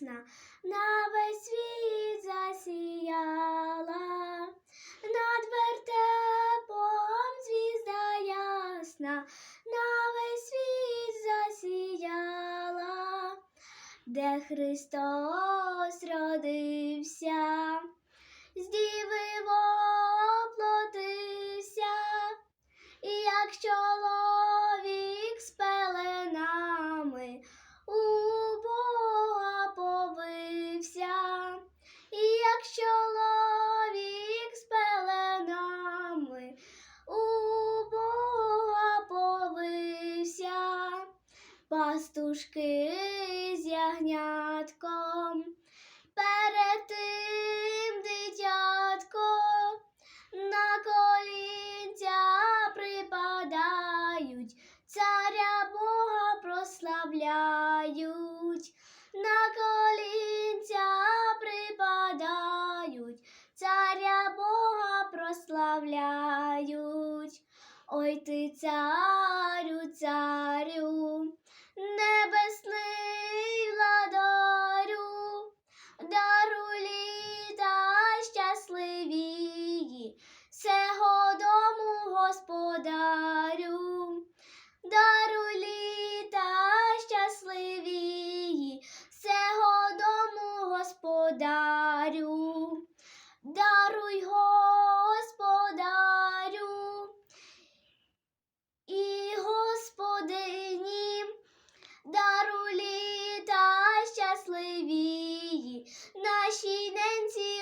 ясна на весь світ засіяла, над вертепом звізда ясна, на весь світ засіяла, де Христос. Пастушки з ягнятком, перед тим дитятко на колінця припадають, царя Бога прославляють, на колінця припадають, царя Бога прославляють. Ой ти, царю, господарю, даруй господарю і господині, даруй літа щасливі нашій ненці.